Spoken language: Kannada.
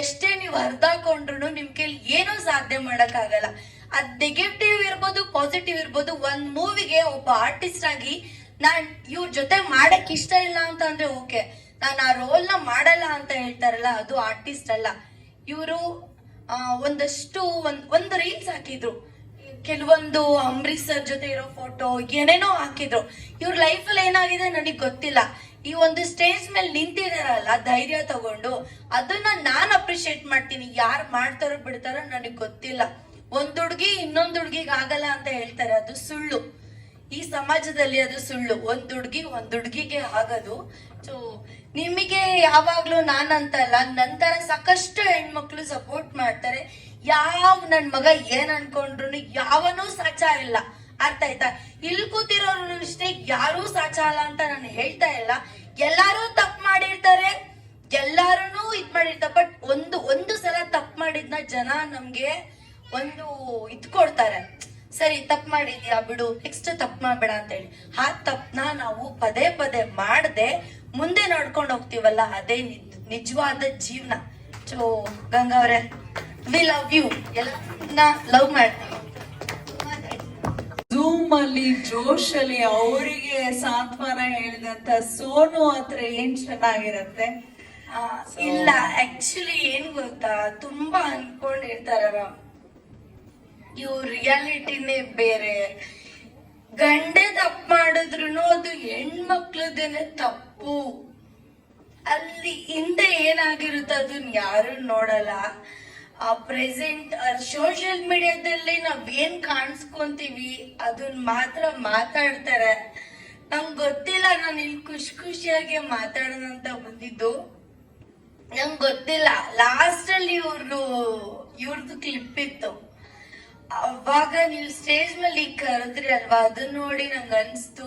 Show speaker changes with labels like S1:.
S1: ಎಷ್ಟೇ ನೀವು ಹರಿದಾಕೊಂಡ್ರು ನಿಮ್ ಕೈಲಿ ಏನೂ ಸಾಧನೆ ಮಾಡಕ್ಕಾಗಲ್ಲ. ಅದ್ ನೆಗೆಟಿವ್ ಇರ್ಬೋದು ಪಾಸಿಟಿವ್ ಇರ್ಬೋದು, ಒಂದ್ ಮೂವಿಗೆ ಒಬ್ಬ ಆರ್ಟಿಸ್ಟ್ ಆಗಿ ನಾನ್ ಇವ್ರ ಜೊತೆ ಮಾಡಕ್ ಇಷ್ಟ ಇಲ್ಲ ಅಂತ ಅಂದ್ರೆ ಓಕೆ ನಾನು ಆ ರೋಲ್ನ ಮಾಡಲ್ಲ ಅಂತ ಹೇಳ್ತಾರಲ್ಲ, ಅದು ಆರ್ಟಿಸ್ಟ್ ಅಲ್ಲ. ಇವರು ಒಂದಷ್ಟು ಒಂದ್, ಒಂದು ರೀಲ್ಸ್ ಹಾಕಿದ್ರು. ಕೆಲವೊಂದು ಅಂಬರೀಶ್ ಸರ್ ಜೊತೆ ಇರೋ ಫೋಟೋ ಏನೇನೋ ಹಾಕಿದ್ರು. ಇವ್ರ ಅಲ್ಲಿ ಏನಾಗಿದೆ ನನಗೆ ಗೊತ್ತಿಲ್ಲ. ಈ ಒಂದು ಸ್ಟೇಜ್ ಮೇಲೆ ನಿಂತಿದಾರಲ್ಲ, ಧೈರ್ಯ ತಗೊಂಡು, ಅದನ್ನ ನಾನ್ ಅಪ್ರಿಶಿಯೇಟ್ ಮಾಡ್ತೀನಿ. ಯಾರು ಮಾಡ್ತಾರೋ ಬಿಡ್ತಾರೋ ನನಗೆ ಗೊತ್ತಿಲ್ಲ. ಒಂದ್ ಹುಡ್ಗಿ ಇನ್ನೊಂದ್ ಹುಡ್ಗಿಗ್ ಆಗಲ್ಲ ಅಂತ ಹೇಳ್ತಾರೆ, ಅದು ಸುಳ್ಳು. ಈ ಸಮಾಜದಲ್ಲಿ ಅದು ಸುಳ್ಳು. ಒಂದ್ ಹುಡ್ಗಿ ಒಂದ್ ಹುಡ್ಗಿಗೆ ಆಗದು. ಸೊ ನಿಮಗೆ ಯಾವಾಗ್ಲೂ ನಾನಂತಲ್ಲ ನಂತರ ಸಾಕಷ್ಟು ಹೆಣ್ಮಕ್ಳು ಸಪೋರ್ಟ್ ಮಾಡ್ತಾರೆ. ಯಾವ ನನ್ ಮಗ ಏನ್ ಅನ್ಕೊಂಡ್ರು ಯಾವನೂ ಸಾಚ ಇಲ್ಲ. ಅರ್ಥ ಆಯ್ತಾ? ಇಲ್ಲಿ ಕೂತಿರೋರು ಇಷ್ಟೇ ಯಾರೂ ಸಾಚ ಅಲ್ಲ ಅಂತ ನಾನು ಹೇಳ್ತಾ ಇಲ್ಲ. ಎಲ್ಲಾರು ತಪ್ಪು ಮಾಡಿರ್ತಾರೆ. ಎಲ್ಲಾರು ಇದ್ ಮಾಡಿರ್ತಾರೆ. ಬಟ್ ಒಂದು ಒಂದು ಸಲ ತಪ್ಪು ಮಾಡಿದ್ನ ಜನ ನಮ್ಗೆ ಒಂದು ಇದ್ ಕೊಡ್ತಾರೆ. ಸರಿ, ತಪ್ಪು ಮಾಡಿದ್ಯಾ ಬಿಡು ನೆಕ್ಸ್ಟ್ ತಪ್ಪು ಮಾಡ್ಬೇಡ ಅಂತ ಹೇಳಿ ಆ ತಪ್ಪನ ನಾವು ಪದೇ ಪದೇ ಮಾಡದೆ ಮುಂದೆ ನಡ್ಕೊಂಡು ಹೋಗ್ತೀವಲ್ಲ, ಅದೇ ನಿಜ- ನಿಜವಾದ ಜೀವನ. ಸೊ ಗಂಗಾ ಅವ್ರೆ ವಿ ಲವ್ ಯು ಎಲ್ಲ ಲವ್ ಮಾಡ್ತೀವಿ
S2: ಝೂಮ್ ಅಲ್ಲಿ ಜೋಶ್ ಅಲ್ಲಿ ಅವರಿಗೆ ಸಾಂತ್ವನ ಹೇಳಿದಂತ ಸೋನು ಹತ್ರ ಏನ್ ಚೆನ್ನಾಗಿರತ್ತೆ?
S1: ಇಲ್ಲ ಆಕ್ಚುಲಿ ಏನ್ ಗೊತ್ತಾ? ತುಂಬಾ ಅನ್ಕೊಂಡಿರ್ತಾರ ಇವ್ ರಿಯಾಲಿಟಿನೇ ಬೇರೆ. ಗಂಡೆ ತಪ್ಪು ಮಾಡಿದ್ರು ಅದು ಹೆಣ್ಮಕ್ಳದೇನೆ ತಪ್ಪು. ಅಲ್ಲಿ ಹಿಂದೆ ಏನಾಗಿರುತ್ತೆ ಅದನ್ನ ಯಾರು ನೋಡಲ್ಲ. ಆ ಪ್ರೆಸೆಂಟ್ ಸೋಷಿಯಲ್ ಮೀಡಿಯಾದಲ್ಲಿ ನಾವ್ ಏನ್ ಕಾಣಿಸ್ಕೊಂತೀವಿ ಅದನ್ನ ಮಾತ್ರ ಮಾತಾಡ್ತಾರೆ. ನಂಗ್ ಗೊತ್ತಿಲ್ಲ ನಾನು ಇಲ್ಲಿ ಖುಷಿ ಖುಷಿಯಾಗಿ ಮಾತಾಡೋಣ ಅಂತ ಬಂದಿದ್ದು. ನಂಗ್ ಗೊತ್ತಿಲ್ಲ. ಲಾಸ್ಟ್ ಅಲ್ಲಿ ಇವ್ರು ಇವ್ರದ್ದು ಕ್ಲಿಪ್ ಇತ್ತು. ಅವಾಗ ನೀವು ಸ್ಟೇಜ್ ಮೇಲೆ ಕರೆದ್ರಿ ಅಲ್ವಾ? ಅದನ್ನ ನೋಡಿ ನಂಗೆ ಅನ್ಸ್ತು.